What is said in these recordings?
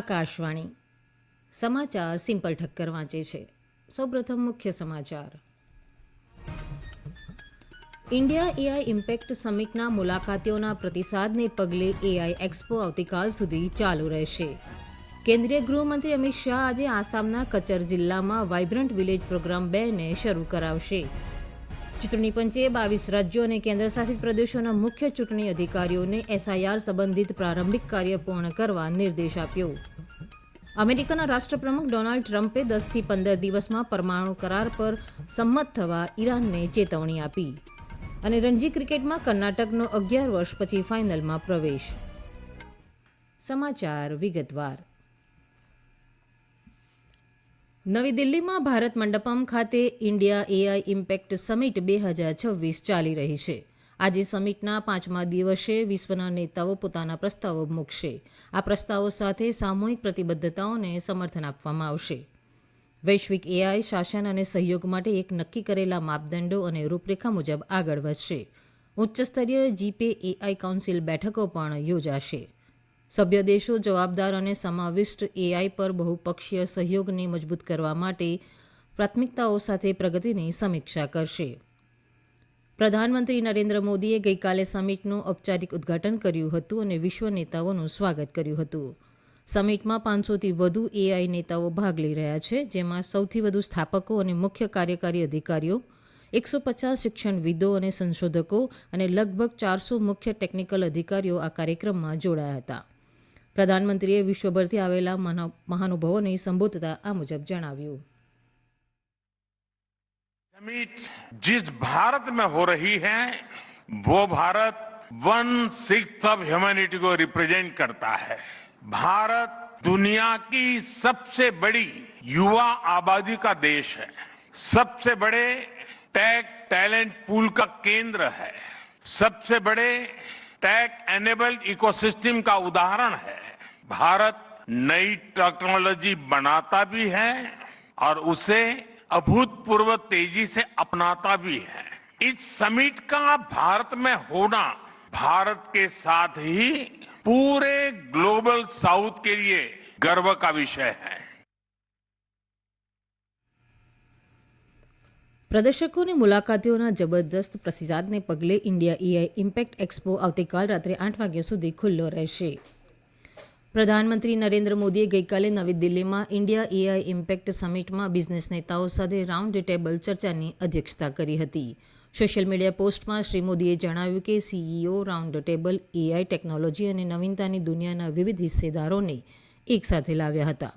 આકાશવાણી. સમાચાર સિમ્પલ ઠક્કર વાંચે છે. સૌપ્રથમ મુખ્ય સમાચાર. ઇન્ડિયા એઆઈ ઇમ્પેક્ટ સમિટના મુલાકાતીઓના પ્રતિસાદને પગલે એઆઈ એક્સપો આવતીકાલ સુધી ચાલુ રહેશે. કેન્દ્રીય ગૃહમંત્રી અમિત શાહ આજે આસામના કચર જિલ્લામાં વાઇબ્રન્ટ વિલેજ પ્રોગ્રામ બેને શરૂ કરાવશે. ચૂંટણી પંચે બાવીસ રાજ્યો અને કેન્દ્રશાસિત પ્રદેશોના મુખ્ય ચૂંટણી અધિકારીઓને એસઆઈઆર સંબંધિત પ્રારંભિક કાર્ય પૂર્ણ કરવા નિર્દેશ આપ્યો. અમેરિકાના રાષ્ટ્રપ્રમુખ ડોનાલ્ડ ટ્રમ્પે દસથી પંદર દિવસમાં પરમાણુ કરાર પર સંમત થવા ઈરાનને ચેતવણી આપી. અને રણજી ક્રિકેટમાં કર્ણાટકનો અગિયાર વર્ષ પછી ફાઇનલમાં પ્રવેશ. સમાચાર વિગતવાર. નવી દિલ્હીમાં ભારત મંડપમ ખાતે ઇન્ડિયા એઆઈ ઇમ્પેક્ટ સમિટ બે હજાર છવ્વીસ ચાલી રહી છે. આજે સમિટના પાંચમા દિવસે વિશ્વના નેતાઓ પોતાના પ્રસ્તાવો મૂકશે. આ પ્રસ્તાવો સાથે સામૂહિક પ્રતિબદ્ધતાઓને સમર્થન આપવામાં આવશે. વૈશ્વિક એઆઈ શાસન અને સહયોગ માટે એક નક્કી કરેલા માપદંડો અને રૂપરેખા મુજબ આગળ વધશે. ઉચ્ચસ્તરીય જીપે એઆઈ કાઉન્સિલ બેઠકો પણ યોજાશે. સભ્ય દેશો જવાબદાર અને સમાવિષ્ટ એઆઈ પર બહુપક્ષીય સહયોગને મજબૂત કરવા માટે પ્રાથમિકતાઓ સાથે પ્રગતિની સમીક્ષા કરશે. પ્રધાનમંત્રી નરેન્દ્ર મોદીએ ગઈકાલે સમિટનું ઔપચારિક ઉદ્ઘાટન કર્યું હતું અને વિશ્વ નેતાઓનું સ્વાગત કર્યું હતું. સમિટમાં પાંચસોથી વધુ એઆઈ નેતાઓ ભાગ લઈ રહ્યા છે, જેમાં સૌથી વધુ સ્થાપકો અને મુખ્ય કાર્યકારી અધિકારીઓ, એકસો પચાસ શિક્ષણવિદો અને સંશોધકો અને લગભગ ચારસો મુખ્ય ટેકનિકલ અધિકારીઓ આ કાર્યક્રમમાં જોડાયા હતા. પ્રધાનમંત્રીએ વિશ્વભરથી આવેલા મહાનુભાવોને સંબોધતા આ મુજબ જણાવ્યું. समिट जिस भारत में हो रही है, वो Bharat one six of humanity को रिप्रेजेंट करता है। भारत दुनिया की सबसे बड़ी युवा आबादी का देश है। सबसे बड़े टैग टैलेंट पूल का केंद्र है। सबसे बड़े टैग एनेबल्ड इकोसिस्टम का उदाहरण है। भारत नई टेक्नोलॉजी बनाता भी है और उसे अभूतपूर्व तेजी से अपनाता भी है इस समिट का भारत में होना भारत के साथ ही पूरे ग्लोबल साउथ के लिए गर्व का विषय है પ્રદર્શકો અને મુલાકાતીઓના જબરદસ્ત પ્રતિસાદને પગલે ઇન્ડિયા એઆઈ ઇમ્પેક્ટ એક્સપો આવતીકાલ રાત્રે આઠ વાગ્યા સુધી ખુલ્લો રહેશે પ્રધાનમંત્રી નરેન્દ્ર મોદીએ ગઈકાલે નવી દિલ્હીમાં ઇન્ડિયા એઆઈ ઇમ્પેક્ટ સમિટમાં બિઝનેસ નેતાઓ સાથે રાઉન્ડ ટેબલ ચર્ચાની અધ્યક્ષતા કરી હતી. સોશિયલ મીડિયા પોસ્ટમાં શ્રી મોદીએ જણાવ્યું કે CEO, round table, AI technology અને નવીનતાની દુનિયાના વિવિધ હિસ્સેદારોને એકસાથે લાવ્યા હતા.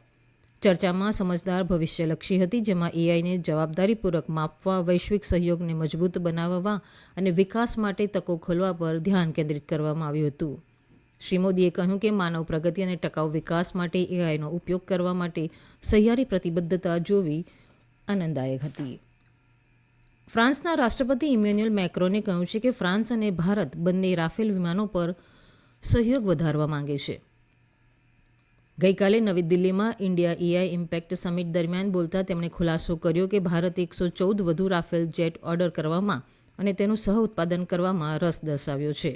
ચર્ચામાં સમજદાર, ભવિષ્યલક્ષી હતી, જેમાં એઆઈને જવાબદારીપૂર્વક માપવા, વૈશ્વિક સહયોગને મજબૂત બનાવવા અને વિકાસ માટે તકો ખોલવા પર ધ્યાન કેન્દ્રિત કરવામાં આવ્યું હતું. શ્રી મોદીએ કહ્યું કે માનવ પ્રગતિ અને ટકાઉ વિકાસ માટે એઆઈનો ઉપયોગ કરવા માટે સહિયારી પ્રતિબદ્ધતા જોવી આનંદદાયક હતી. ફ્રાન્સના રાષ્ટ્રપતિ ઇમેન્યુઅલ મેક્રોને કહ્યું છે કે ફ્રાન્સ અને ભારત બંને રાફેલ વિમાનો પર સહયોગ વધારવા માંગે છે. ગઈકાલે નવી દિલ્હીમાં ઇન્ડિયા એઆઈ ઇમ્પેક્ટ સમિટ દરમિયાન બોલતા તેમણે ખુલાસો કર્યો કે ભારત એકસો ચૌદ વધુ રાફેલ જેટ ઓર્ડર કરવામાં અને તેનું સહ ઉત્પાદન કરવામાં રસ દર્શાવ્યો છે.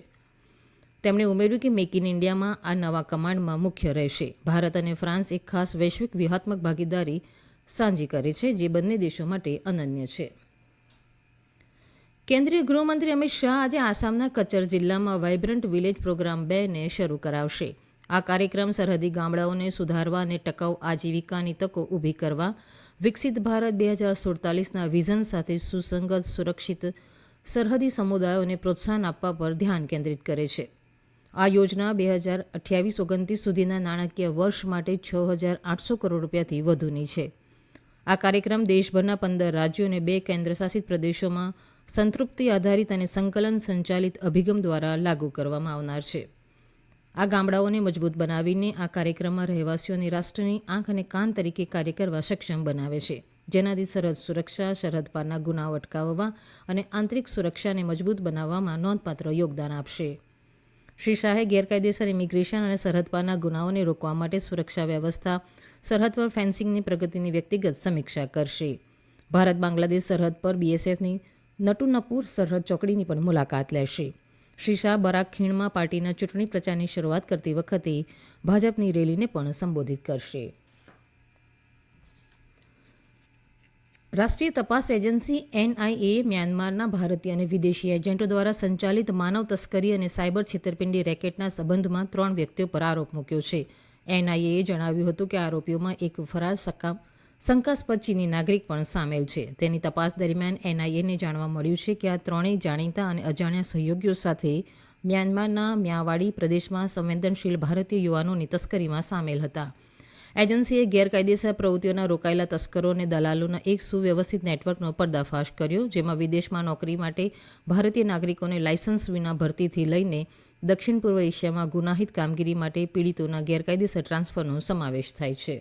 તેમણે ઉમેર્યું કે મેક ઇન ઇન્ડિયામાં આ નવા કમાન્ડમાં મુખ્ય રહેશે. ભારત અને ફ્રાન્સ એક ખાસ વૈશ્વિક વ્યૂહાત્મક ભાગીદારી સાંજી કરે છે, જે બંને દેશો માટે અનન્ય છે. કેન્દ્રીય ગૃહમંત્રી અમિત શાહ આજે આસામના કચર જિલ્લામાં વાઇબ્રન્ટ વિલેજ પ્રોગ્રામ બેને શરૂ કરાવશે. આ કાર્યક્રમ સરહદી ગામડાઓને સુધારવા અને ટકાઉ આજીવિકાની તકો ઊભી કરવા, વિકસિત ભારત બે હજાર સુડતાલીસના વિઝન સાથે સુસંગત, સુરક્ષિત સરહદી સમુદાયોને પ્રોત્સાહન આપવા પર ધ્યાન કેન્દ્રિત કરે છે. આ યોજના બે હજાર અઠ્યાવીસ ઓગણત્રીસ સુધીના નાણાકીય વર્ષ માટે છ હજાર આઠસો કરોડ રૂપિયાથી વધુની છે. આ કાર્યક્રમ દેશભરના પંદર રાજ્યો અને બે કેન્દ્રશાસિત પ્રદેશોમાં સંતૃપ્તિ આધારિત અને સંકલન સંચાલિત અભિગમ દ્વારા લાગુ કરવામાં આવનાર છે. આ ગામડાઓને મજબૂત બનાવીને આ કાર્યક્રમમાં રહેવાસીઓને રાષ્ટ્રની આંખ અને કાન તરીકે કાર્ય કરવા સક્ષમ બનાવે છે. જેનાથી સરહદ સુરક્ષા, સરહદ પારના ગુનાઓ અટકાવવા અને આંતરિક સુરક્ષાને મજબૂત બનાવવામાં નોંધપાત્ર યોગદાન આપશે. શ્રી શાહે ગેરકાયદેસર ઇમિગ્રેશન અને સરહદ પરના ગુનાઓને રોકવા માટે સુરક્ષા વ્યવસ્થા, સરહદ પર ફેન્સિંગની પ્રગતિની વ્યક્તિગત સમીક્ષા કરશે. ભારત બાંગ્લાદેશ સરહદ પર બીએસએફની નટુનપુર સરહદ ચોકડીની પણ મુલાકાત લેશે. શ્રી શાહ બરાક ખીણમાં પાર્ટીના ચૂંટણી પ્રચારની શરૂઆત કરતી વખતે ભાજપની રેલીને પણ સંબોધિત કરશે. રાષ્ટ્રીય તપાસ એજન્સી એનઆઈએ મ્યાનમારના ભારતીય અને વિદેશી એજન્ટો દ્વારા સંચાલિત માનવ તસ્કરી અને સાયબર છેતરપિંડી રેકેટના સંબંધમાં ત્રણ વ્યક્તિઓ પર આરોપ મૂક્યો છે. એનઆઈએએ જણાવ્યું હતું કે આરોપીઓમાં એક ફરાર સક્કા, શંકાસ્પદ ચીની નાગરિક પણ સામેલ છે. તેની તપાસ દરમિયાન એનઆઈએને જાણવા મળ્યું છે કે આ ત્રણેય જાણીતા અને અજાણ્યા સહયોગીઓ સાથે મ્યાનમારના મ્યાવાડી પ્રદેશમાં સંવેદનશીલ ભારતીય યુવાનોની તસ્કરીમાં સામેલ હતા. એજન્સીએ ગેરકાયદેસર પ્રવૃત્તિઓના રોકાયેલા તસ્કરો અને દલાલોના એક સુવ્યવસ્થિત નેટવર્કનો પર્દાફાશ કર્યો, જેમાં વિદેશમાં નોકરી માટે ભારતીય નાગરિકોને લાયસન્સ વિના ભરતીથી લઈને દક્ષિણ પૂર્વ એશિયામાં ગુનાહિત કામગીરી માટે પીડિતોના ગેરકાયદેસર ટ્રાન્સફરનો સમાવેશ થાય છે.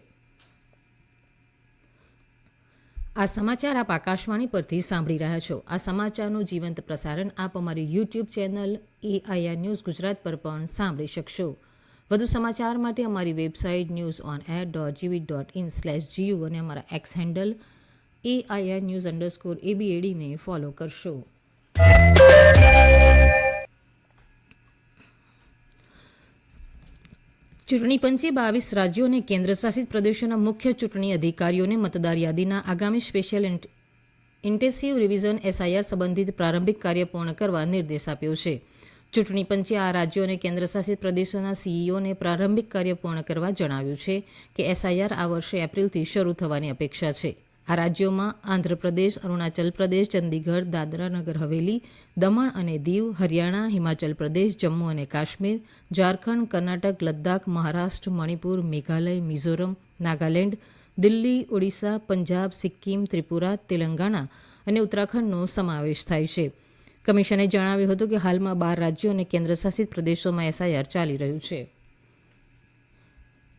આ સમાચાર આપ આકાશવાણી પરથી સાંભળી રહ્યા છો. આ સમાચારનું જીવંત પ્રસારણ આપ અમારી YouTube channel AIR news Gujarat પર પણ સાંભળી શકશો. વધુ સમાચાર માટે અમારી website news on air dot gov dot in slash GU અને અમારા X handle AIR news underscore એબીએડીને follow કરશો. ચૂંટણી પંચે બાવીસ રાજ્યો અને કેન્દ્રશાસિત પ્રદેશોના મુખ્ય ચૂંટણી અધિકારીઓને મતદાર યાદીના આગામી સ્પેશિયલ ઇન્ટેન્સિવ રિવિઝન એસઆઈઆર સંબંધિત પ્રારંભિક કાર્ય પૂર્ણ કરવા નિર્દેશ આપ્યો છે. ચૂંટણી પંચે આ રાજ્યો અને કેન્દ્રશાસિત પ્રદેશોના સીઈઓને પ્રારંભિક કાર્ય પૂર્ણ કરવા જણાવ્યું છે કે એસઆઈઆર આ વર્ષે એપ્રિલથી શરૂ થવાની અપેક્ષા છે. આ રાજ્યોમાં આંધ્રપ્રદેશ, અરુણાચલ પ્રદેશ, ચંદીગઢ, દાદરા નગર, હવેલી, દમણ અને દીવ, હરિયાણા, હિમાચલ પ્રદેશ, જમ્મુ અને કાશ્મીર, ઝારખંડ, કર્ણાટક, લદ્દાખ, મહારાષ્ટ્ર, મણિપુર, મેઘાલય, મિઝોરમ, નાગાલેન્ડ, દિલ્હી, ઓડિશા, પંજાબ, સિક્કિમ, ત્રિપુરા, તેલંગાણા અને ઉત્તરાખંડનો સમાવેશ થાય છે. કમિશને જણાવ્યું હતું કે હાલમાં બાર રાજ્યો અને કેન્દ્રશાસિત પ્રદેશોમાં એસઆઈઆર ચાલી રહ્યું છે.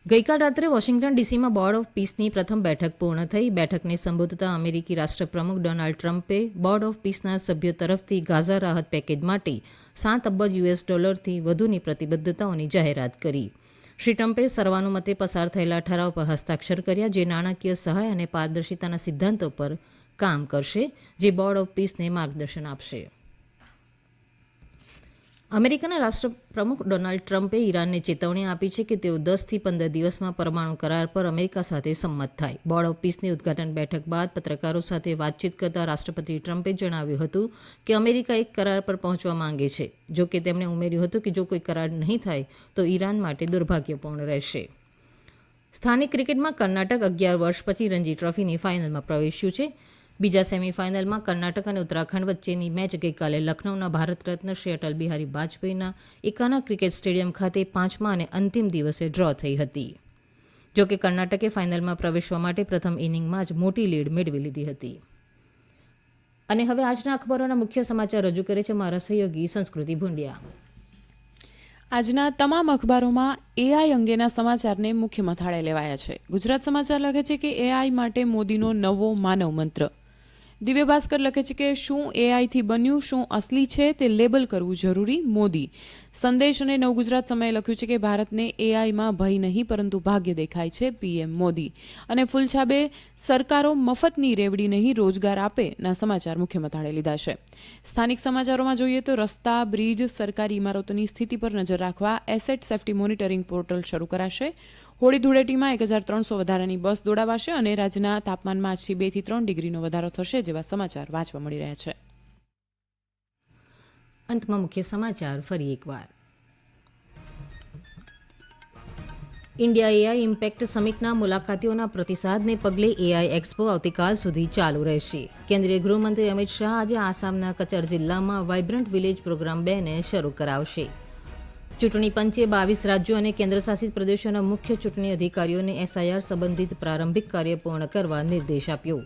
ગઈકાલ રાત્રે વોશિંગ્ટન ડીસીમાં બોર્ડ ઓફ પીસની પ્રથમ બેઠક પૂર્ણ થઈ. બેઠકને સંબોધતા અમેરિકી રાષ્ટ્રપ્રમુખ ડોનાલ્ડ ટ્રમ્પે બોર્ડ ઓફ પીસના સભ્યો તરફથી ગાઝા રાહત પેકેજ માટે સાત અબજ યુએસ ડોલરથી વધુની પ્રતિબદ્ધતાઓની જાહેરાત કરી. શ્રી ટ્રમ્પે સર્વાનુમતે પસાર થયેલા ઠરાવ પર હસ્તાક્ષર કર્યા જે નાણાકીય સહાય અને પારદર્શિતાના સિદ્ધાંતો પર કામ કરશે, જે બોર્ડ ઓફ પીસને માર્ગદર્શન આપશે. અમેરિકાના રાષ્ટ્રપ્રમુખ ડોનાલ્ડ ટ્રમ્પે ઈરાનને ચેતવણી આપી છે કે તેઓ દસથી પંદર દિવસમાં પરમાણુ કરાર પર અમેરિકા સાથે સંમત થાય. બોર્ડ ઓફ પીસની ઉદઘાટન બેઠક બાદ પત્રકારો સાથે વાતચીત કરતા રાષ્ટ્રપતિ ટ્રમ્પે જણાવ્યું હતું કે અમેરિકા એક કરાર પર પહોંચવા માંગે છે. જો કે તેમણે ઉમેર્યું હતું કે જો કોઈ કરાર નહીં થાય, તો ઈરાન માટે દુર્ભાગ્યપૂર્ણ રહેશે. સ્થાનિક ક્રિકેટમાં કર્ણાટક અગિયાર વર્ષ પછી રણજી ટ્રોફીની ફાઇનલમાં પ્રવેશ્યું છે. બીજા સેમીફાઇનલમાં કર્ણાટક અને ઉત્તરાખંડ વચ્ચેની મેચ ગઈકાલે લખનૌના ભારત રત્ન શ્રી અટલ બિહારી વાજપેયીના એકાના ક્રિકેટ સ્ટેડિયમ ખાતે પાંચમા અને અંતિમ દિવસે ડ્રો થઈ હતી. જોકે કર્ણાટકે ફાઇનલમાં પ્રવેશવા માટે પ્રથમ ઇનિંગમાં જ મોટી લીડ મેળવી લીધી હતી. અને હવે આજના અખબારોના મુખ્ય સમાચાર રજૂ કરે છે મારા સહયોગી સંસ્કૃતિ ભુંડિયા. આજના તમામ અખબારોમાં એઆઈ અંગેના સમાચારને મુખ્ય મથાળે લેવાયા છે. ગુજરાત સમાચાર લખે છે કે એઆઈ માટે મોદીનો નવો માનવ મંત્ર. દિવ્ય ભાસ્કર લખે છે કે શું એઆઈથી બન્યું, શું અસલી છે તે લેબલ કરવું જરૂરી? મોદી સંદેશ અને નવગુજરાત સમયે લખ્યું છે કે ભારતને એઆઈમાં ભય નહીં, પરંતુ ભાગ્ય દેખાય છે પીએમ મોદી. અને ફૂલછાબે સરકારો મફતની રેવડી નહીં, રોજગાર આપે, ના સમાચાર મુખ્ય મથાળે લીધા છે. સ્થાનિક સમાચારોમાં જોઈએ તો રસ્તા, બ્રિજ, સરકારી ઇમારતોની સ્થિતિ પર નજર રાખવા એસેટ સેફ્ટી મોનિટરિંગ પોર્ટલ શરૂ કરાશે. હોળી ધૂળેટીમાં એક હજાર ત્રણસો વધારાની બસ દોડાવાશે અને રાજ્યના તાપમાનમાં આજથી બેથી ત્રણ ડિગ્રીનો વધારો થશે જેવા સમાચાર વાંચવા મળી રહ્યા છે. અંતમાં મુખ્ય સમાચાર ફરી એકવાર. ઇન્ડિયા એઆઈ ઇમ્પેક્ટ સમિટના મુલાકાતીઓના પ્રતિસાદને પગલે એઆઈ એક્સપો આવતીકાલ સુધી ચાલુ રહેશે. કેન્દ્રીય ગૃહમંત્રી અમિત શાહ આજે આસામના કચર જિલ્લામાં વાઇબ્રન્ટ વિલેજ પ્રોગ્રામ બેને શરૂ કરાવશે. ચૂંટણી પંચે બાવીસ રાજ્યો અને કેન્દ્રશાસિત પ્રદેશોના મુખ્ય ચૂંટણી અધિકારીઓને એસઆઈઆર સંબંધિત પ્રારંભિક કાર્ય પૂર્ણ કરવા નિર્દેશ આપ્યો.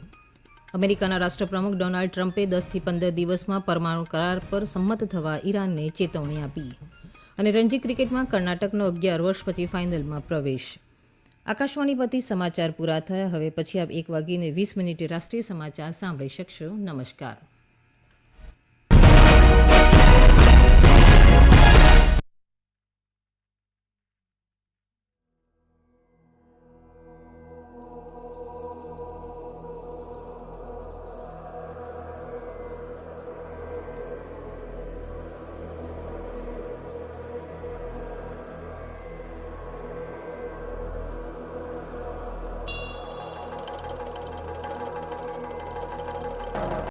અમેરિકાના રાષ્ટ્રપ્રમુખ ડોનાલ્ડ ટ્રમ્પે દસથી પંદર દિવસમાં પરમાણુ કરાર પર સંમત થવા ઈરાનને ચેતવણી આપી. અને રણજી ક્રિકેટમાં કર્ણાટકનો અગિયાર વર્ષ પછી ફાઇનલમાં પ્રવેશ. આકાશવાણી પરથી સમાચાર પૂરા થયા. હવે પછી આપ એક વાગીને વીસ મિનિટે રાષ્ટ્રીય સમાચાર સાંભળી શકશો. નમસ્કાર.